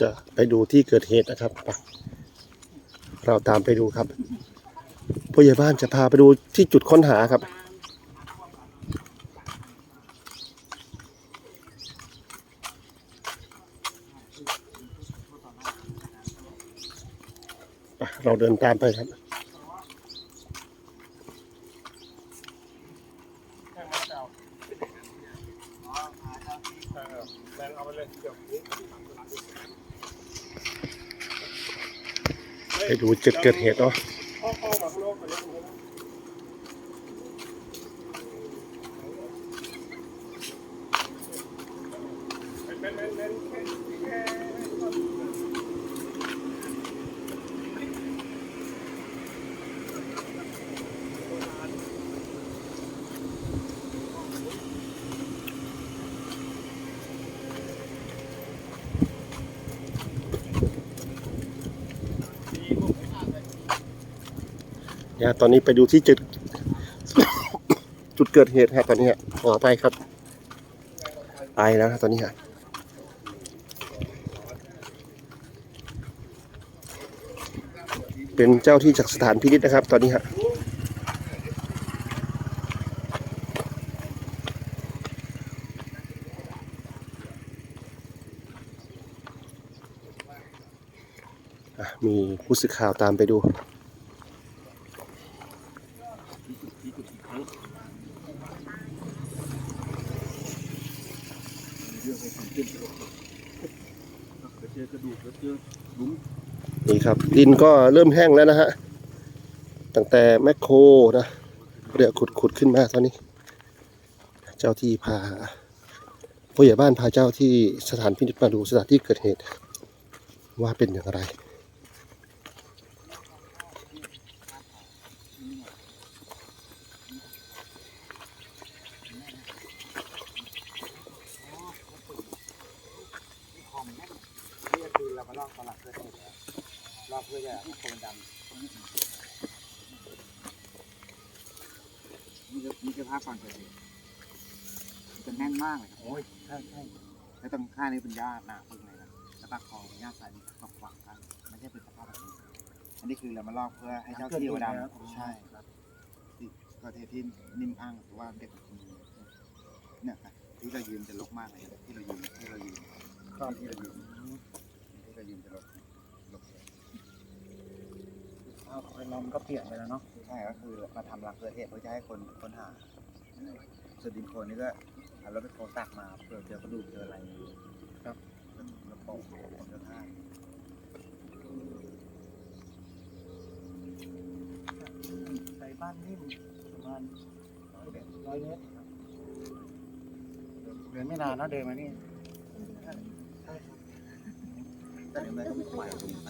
จะไปดูที่เกิดเหตุนะครับไปเราตามไปดูครับผู้ใหญ่บ้านจะพาไปดูที่จุดค้นหาครับ เราเดินตามไปครับ ไปดูจุดเกิดเหตุเนาะเนี่ ยตอนนี้ไปดูที่จุดจุดเกิดเหตุครับตอนนี้ขอไปครับไปแล้วนะตอนนี้ฮะเป็นเจ้าที่จากสถานพินิษนะครับ ตอนนี้ฮะอะมีผู้สื่อข่าวตามไปดู เจอกระดูกแล้วเจอหลุมนี่ครับ ดินก็เริ่มแห้งแล้วนะฮะ ตั้งแต่แมคโครนะเรือขุดขุดขึ้นมาตอนนี้ เจ้าที่พาผู้ใหญ่บ้านพาเจ้าที่สถานพินิจมาดูสถานที่เกิดเหตุ ว่าเป็นอย่างไร นี่ก็คือเรามา ลอกตลาดเพื่อเสร็จแล้วลอกเพื่อจะให้คนดำนี่ก็นี่คือภาพก่อนเกิดเหตุมันจะแน่นมากเลยครับโอ้ยใช่ใช่แล้วตรงข้างนี้เป็นหญ้าหนาปึกเลยนะแล้วปากคลองเป็นหญ้าทรายมีตกขวางกันไม่ใช่เป็นสภาพแบบนี้อันนี้คือเรามาลอกเพื่อให้เจ้าที่โคนดำใช่ครับที่ประเทศที่นิ่มอ้างหรือว่าเด็กคนนี้เนี่ยครับที่เรายืนจะลกมากเลยที่เรายืนที่เรายืนที่เรายืน ที่เรายืนจะลดลดเอาไปลมก็เปลี่ยนไปแล้วเนาะใช่ก็คือมาทำรังเกิดเหตุเพื่อจะให้คนค้นหาส่วนดินโคลนนี่ก็เอารถไปโคตักมาเผื่อเจอกระดูกเจออะไรครับแล้วโปะผมจะท่าไปบ้านนิ่มประมาณร้อยเมตรเดินไม่นานนะเดินมานี่ในเมื่ ไม่ไหวลงไป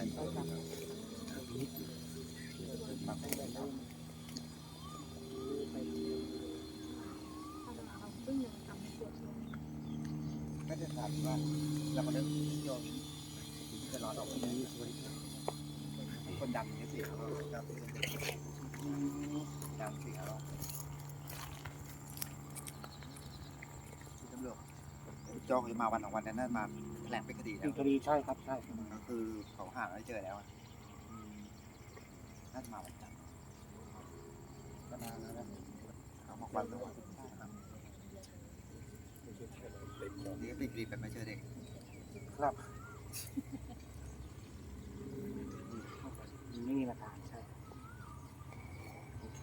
ไม่ได้ถามว่าเรามาเริ่มโยนจะรอนออกไปนี้คนดำนี่ยสิครับครับดำสิครับตำรวจ จองมาวันสองวันนั้นมาแถลงเป็นคดีแล้อีวกคดีใช่ครับใช่ก็คือเขาหาไม่เจอแล้วอะน่าจะมาวันจันทร์ก็นานแล้วนะเขาบอกวันละวันใช่ครับนี่ก็ปีกรีบแบบไม่เจอเด็กครับไม่มีหลักฐานใช่โอเค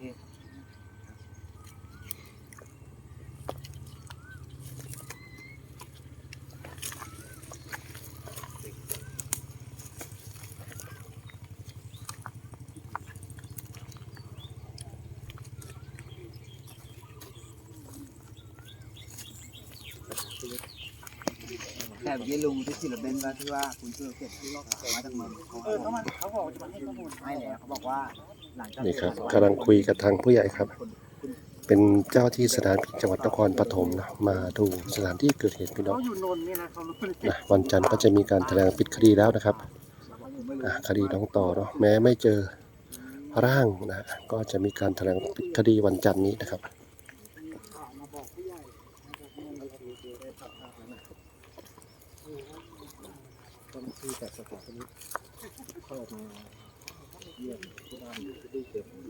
แต่เมื่อกี้ลุงที่ขี่รถเบนซ์ว่าที่ว่าคุณเชื่อเก็บที่รอบมาจากเมืองเขาเออเขามาเขาบอกจะมาให้ข้อมูลให้แล้วเขาบอกว่าหลังจากนี่ครับกำลังคุยกับทางผู้ใหญ่ครับ เป็นเจ้าที่สถานพินิจจังหวัดนครปฐมนะมาดูสถานที่เกิดเหตุพี่น้องเขาอยู่นนท์เนี่ยนะเขารู้เลยนะวันจันทร์ก็จะมีการแถลงปิดคดีแล้วนะครับอะคดีน้องต่อเนาะแม้ไม่เจอร่างนะก็จะมีการแถลงปิดคดีวันจันทร์นี้นะครับ มาบอกผู้ใหญ่นะครับเมื่อเราดูได้สัมภาษณ์แล้วนะ เจ้าหน้าที่จากสถาปนิกเข้ามาเยี่ยมที่บ้านที่เกิดเหตุมันเ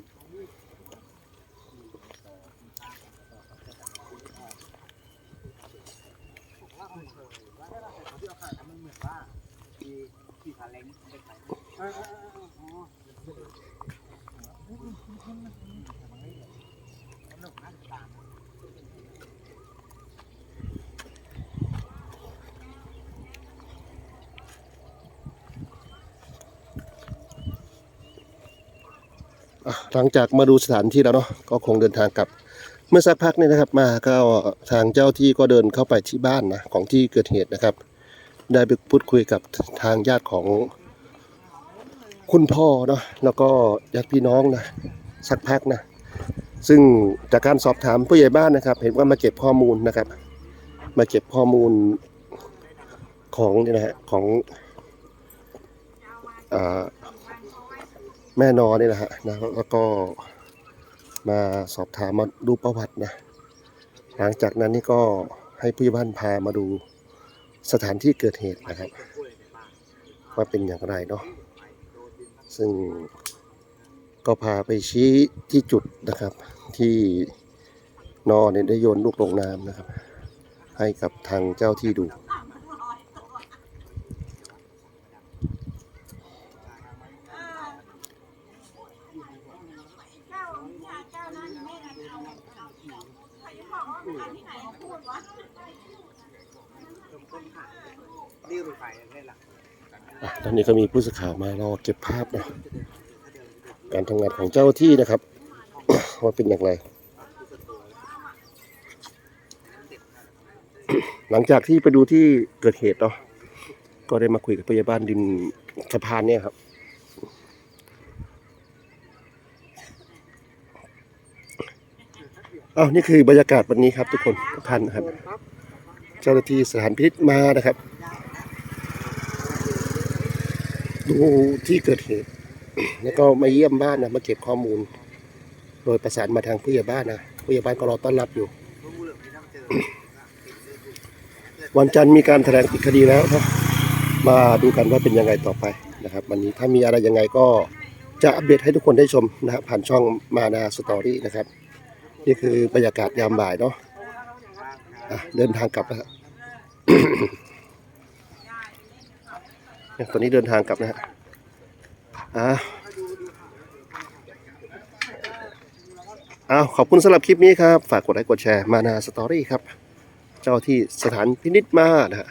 หมือนว่าที่ที่ทาเล้งเด็กไหนสนุกนะตาม หลังจากมาดูสถานที่แล้วเนาะก็คงเดินทางกลับ เมื่อสักพักนี่นะครับ มาก็ทางเจ้าที่ก็เดินเข้าไปที่บ้านนะของที่เกิดเหตุนะครับ ได้ไปพูดคุยกับทางญาติของคุณพ่อเนาะแล้วก็ญาติพี่น้องนะสักพักนะซึ่งจากการสอบถามผู้ใหญ่บ้านนะครับ เห็นว่ามาเก็บข้อมูลนะครับ มาเก็บข้อมูลของนี่นะฮะของอ่า แม่นอนนี่แหละฮะนะแล้วก็มาสอบถามมาดูประวัตินะ หลังจากนั้นนี่ก็ให้ผู้ใหญ่บ้านพามาดูสถานที่เกิดเหตุนะครับ ว่าเป็นอย่างไรเนาะซึ่งก็พาไปชี้ที่จุดนะครับ ที่นอนเนี่ยได้โยนลูกลงน้ำนะครับ ให้กับทางเจ้าที่ดู เจ้าเนี่ยเจ้านั้นไม่ได้เอาใครจะบอกว่าไม่ได้ที่ไหนพูดวะ นี่รูไฟเล่นหลัก อะ ตอนนี้ก็มีผู้สื่อข่าวมารอเก็บภาพนะการทำงานของเจ้าที่นะครับ ว่าเป็นอย่างไร หลังจากที่ไปดูที่เกิดเหตุเนาะก็ได้มาคุยกับพยาบาลดินสะพานเนี่ยครับ อ้าวนี่คือบรรยากาศวันนี้ครับทุกคนทุกท่านนะครับ เจ้าหน้าที่สถานพินิจมานะครับ ดูที่เกิดเหตุ แล้วก็มาเยี่ยมบ้านนะมาเก็บข้อมูล โดยประสานมาทางผู้ใหญ่บ้านนะผู้ใหญ่บ้านก็รอต้อนรับอยู่ วันจันทร์มีการแถลงปิดคดีแล้วครับมาดูกันว่าเป็นยังไงต่อไปนะครับ วันนี้ถ้ามีอะไรยังไงก็จะอัปเดตให้ทุกคนได้ชมนะครับผ่านช่องมานาสตอรี่นะครับ นี่คือบรรยากาศยามบ่ายเนาะะเดินทางกลับแล้วฮะเนี่ย ตอนนี้เดินทางกลับนะฮะอ้าอ้าวขอบคุณสำหรับคลิปนี้ครับ ฝากกดไลค์กดแชร์มานาสตอรี่ครับ เจ้าที่สถานพินิษมานะฮะ